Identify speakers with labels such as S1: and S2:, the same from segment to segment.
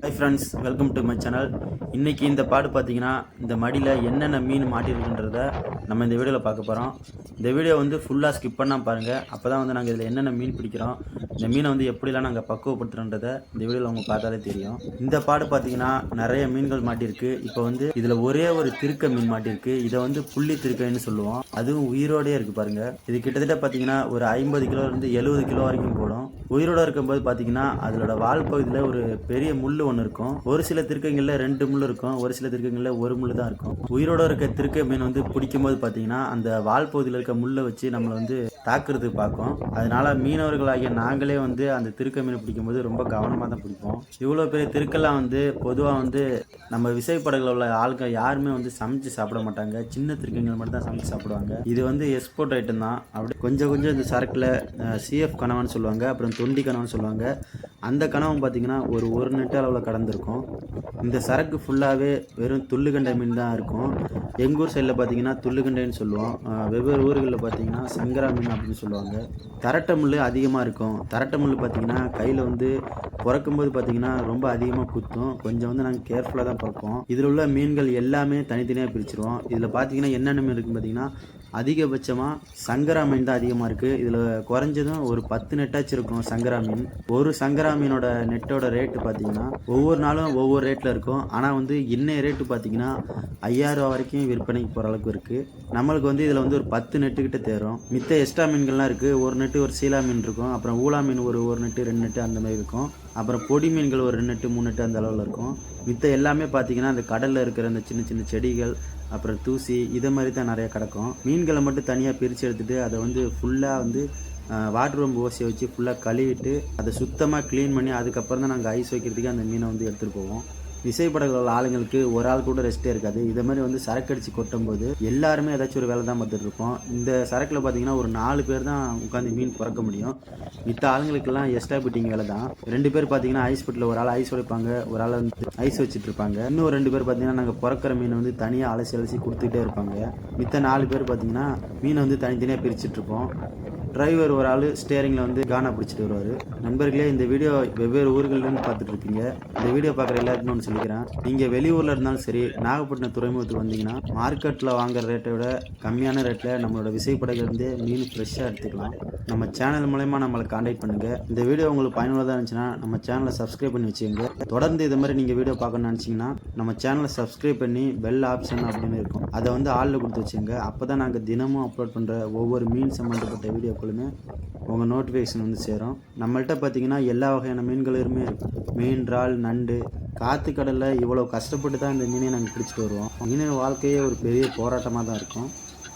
S1: Hi friends welcome to my channel இன்றைக்கி இந்த பாடு பார்த்தீங்கன்னா இந்த மடியில் என்னென்ன மீன் மாட்டிருக்குன்றத நம்ம இந்த வீடியோவில் பார்க்க போகிறோம் இந்த வீடியோ வந்து ஃபுல்லாக ஸ்கிப் பண்ணால் பாருங்கள் அப்போ தான் வந்து நாங்கள் இதில் என்னென்ன மீன் பிடிக்கிறோம் இந்த மீனை வந்து எப்படிலாம் நாங்கள் பக்குவப்படுத்துகிறோன்றத இந்த வீடியோவில் அவங்க பார்த்தாலே தெரியும். இந்த பாடு பார்த்தீங்கன்னா நிறைய மீன்கள் மாட்டியிருக்கு இப்போ வந்து இதில் ஒரே ஒரு திருக்க மீன் மாட்டியிருக்கு இதை வந்து புள்ளி திருக்கைன்னு சொல்லுவோம். அதுவும் உயிரோடயே இருக்குது பாருங்கள் இது கிட்டத்தட்ட பார்த்தீங்கன்னா ஒரு ஐம்பது கிலோலேருந்து எழுபது கிலோ வரைக்கும் போடும். உயிரோட இருக்கும்போது பார்த்தீங்கன்னா அதோட வால் பகுதியில் ஒரு பெரிய முள் ஒன்று இருக்கும். ஒரு சில திருக்கைங்களில் ரெண்டு முள் இருக்கும். ஒரு சில திருக்கைங்களில் ஒரு முள் தான் இருக்கும். உயிரோட இருக்க திருக்கை மீன் வந்து பிடிக்கும்போது பார்த்தீங்கன்னா அந்த வால் பகுதியில் இருக்க முள்ளை வச்சு நம்மளை வந்து தாக்குறதுக்கு பார்க்கும். அதனால மீனவர்களாகிய நாங்களே வந்து அந்த திருக்கை மீன் பிடிக்கும்போது ரொம்ப கவனமாக தான் பிடிப்போம். இவ்வளோ பெரிய திருக்கெல்லாம் வந்து பொதுவாக வந்து நம்ம விசைப்படகுல உள்ள ஆளுங்க யாருமே வந்து சமைச்சு சாப்பிட மாட்டாங்க. சின்ன திருக்கைகள் மட்டும் தான் சமைச்சு சாப்பிடுவாங்க. இது வந்து எக்ஸ்போர்ட் ஐட்டம் தான். அப்படி கொஞ்சம் கொஞ்சம் இந்த சரக்கில் சிஎஃப் கணவன் சொல்லுவாங்க. அப்புறம் தொண்டி கணவன் சொல்லுவாங்க. அந்த கனவும் பார்த்தீங்கன்னா ஒரு ஒரு நெட்டு அளவில் கடந்திருக்கும். இந்த சரக்கு ஃபுல்லாகவே வெறும் துள்ளுகண்டை மீன் தான் இருக்கும். எங்கள் ஊர் சைடில் பார்த்தீங்கன்னா துள்ளுகண்டைன்னு சொல்லுவோம். வெவ்வேறு ஊர்களில் பார்த்தீங்கன்னா சங்கரா மீன் அப்படின்னு சொல்லுவாங்க. தரட்டை முள் அதிகமாக இருக்கும். தரட்டை முள் பார்த்தீங்கன்னா கையில் வந்து பிறக்கும்போது பார்த்தீங்கன்னா ரொம்ப அதிகமாக குத்தும். கொஞ்சம் வந்து நாங்கள் கேர்ஃபுல்லாக தான் பார்ப்போம் இதில் உள்ள மீன்கள் எல்லாமே தனித்தனியாக பிரிச்சிருவோம். இதில் பார்த்தீங்கன்னா என்னென்ன மீன் இருக்குன்னு பார்த்தீங்கன்னா அதிகபட்சமாக சங்கரா மீன் தான் அதிகமாக இருக்குது இதில் குறைஞ்சதும் ஒரு பத்து நெட்டாச்சும் இருக்கும் சங்கரா மீன். ஒரு சங்கரா மீனோட நெட்டோட ரேட்டு பார்த்தீங்கன்னா ஒவ்வொரு நாளும் ஒவ்வொரு ரேட்டில் இருக்கும். ஆனால் வந்து இன்னைய ரேட்டு பார்த்தீங்கன்னா ஐயாயிரம் ரூபா வரைக்கும் விற்பனைக்கு போகிற அளவுக்கு இருக்குது நம்மளுக்கு வந்து இதில் வந்து ஒரு பத்து நெட்டுக்கிட்ட தேரும். மித்த எக்ஸ்ட்ரா மீன்கள்லாம் இருக்குது ஒரு நெட்டு ஒரு சீலா மீன் இருக்கும். அப்புறம் ஊலா மீன் ஒரு ஒரு நெட்டு ரெண்டு நெட்டு அந்த மாதிரி இருக்கும். அப்புறம் பொடி மீன்கள் ஒரு ரெண்டு நெட்டு மூணு நெட்டு அந்த அளவில் இருக்கும். மித்த எல்லாமே பார்த்தீங்கன்னா அந்த கடலில் இருக்கிற அந்த சின்ன சின்ன செடிகள் அப்புறம் தூசி இதை மாதிரி தான் நிறைய கிடக்கும். மீன் மீன்களை மட்டும் தனியாக பிரித்து எடுத்துகிட்டு அதை வந்து ஃபுல்லாக வந்து வாட்ரூம் பம்பு ஓசையை வச்சு ஃபுல்லாக கழுவிட்டு அதை சுத்தமாக க்ளீன் பண்ணி அதுக்கப்புறம் தான் நாங்கள் ஐஸ் வைக்கிறதுக்கு அந்த மீனை வந்து எடுத்துகிட்டு போவோம். விசைப்படகுகள் ஆளுங்களுக்கு ஒரு ஆள் கூட ரெஸ்ட்டே இருக்காது. இதே மாதிரி வந்து சரக்கு அடித்து கொட்டும்போது எல்லாருமே ஏதாச்சும் ஒரு வேலை தான் பார்த்துட்டு இருப்போம். இந்த சரக்கில் பார்த்தீங்கன்னா ஒரு நாலு பேர் தான் உட்காந்து மீன் பிறக்க முடியும். மித்த ஆளுங்களுக்கெல்லாம் எக்ஸ்ட்ரா பிட்டிங் வேலை தான். ரெண்டு பேர் பார்த்தீங்கன்னா ஐஸ் பெட்டில் ஒரு ஆள் ஐஸ் உடைப்பாங்க ஒரு ஆள் வந்து ஐஸ் வச்சுட்டு இருப்பாங்க. இன்னும் ரெண்டு பேர் பார்த்தீங்கன்னா நாங்கள் பிறக்கிற மீனை வந்து தனியாக அலசி அலசி கொடுத்துட்டே இருப்பாங்க. மித்த நாலு பேர் பார்த்தீங்கன்னா மீனை வந்து தனித்தனியாக பிரிச்சுட்டு இருப்போம். டிரைவர் ஒரு ஆள் ஸ்டேரிங்கில் வந்து கானா பிடிச்சிட்டு வருவார். நண்பர்களே இந்த வீடியோ வெவ்வேறு ஊர்கள்லேருந்து பார்த்துட்டு இருக்கீங்க. இந்த வீடியோ பார்க்குற எல்லாருக்குமே ஒன்று சொல்லிக்கிறேன் நீங்கள் வெளியூரில் இருந்தாலும் சரி நாகப்பட்டினம் துறைமுகத்துக்கு வந்தீங்கன்னா மார்க்கெட்டில் வாங்குற ரேட்டை விட கம்மியான ரேட்டில் நம்மளோட விசைப்படையிலேருந்து மீன் ஃப்ரெஷ்ஷாக எடுத்துக்கலாம். நம்ம சேனல் மூலயமா நம்மளை காண்டாக்ட் பண்ணுங்கள் இந்த வீடியோ உங்களுக்கு பயனுள்ளதாக இருந்துச்சுன்னா நம்ம சேனலை சப்ஸ்கிரைப் பண்ணி வச்சுக்கோங்க. தொடர்ந்து இது மாதிரி நீங்கள் வீடியோ பார்க்கணும்னு நினச்சிங்கன்னா நம்ம சேனலை சப்ஸ்கிரைப் பண்ணி பெல் ஆப்ஷன் அப்படின்னு இருக்கும். அதை வந்து ஆளில் கொடுத்து வச்சுங்க அப்போ தான் நாங்கள் தினமும் அப்லோட் பண்ணுற ஒவ்வொரு மீன் சம்மந்தப்பட்ட வீடியோக்களுமே உங்கள் நோட்டிஃபிகேஷன் வந்து சேரும். நம்மள்கிட்ட பார்த்தீங்கன்னா எல்லா வகையான மீன்களுமே இருக்கும் மீன் இறால் நண்டு காற்று கடலில் இவ்வளோ கஷ்டப்பட்டு தான் இந்த மீனை நாங்கள் பிடிச்சிட்டு வருவோம். மீனின் வாழ்க்கையே ஒரு பெரிய போராட்டமாக தான் இருக்கும்.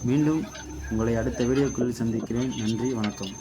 S1: மீண்டும் உங்களை அடுத்த வீடியோக்குள்ளில் சந்திக்கிறேன். நன்றி வணக்கம்.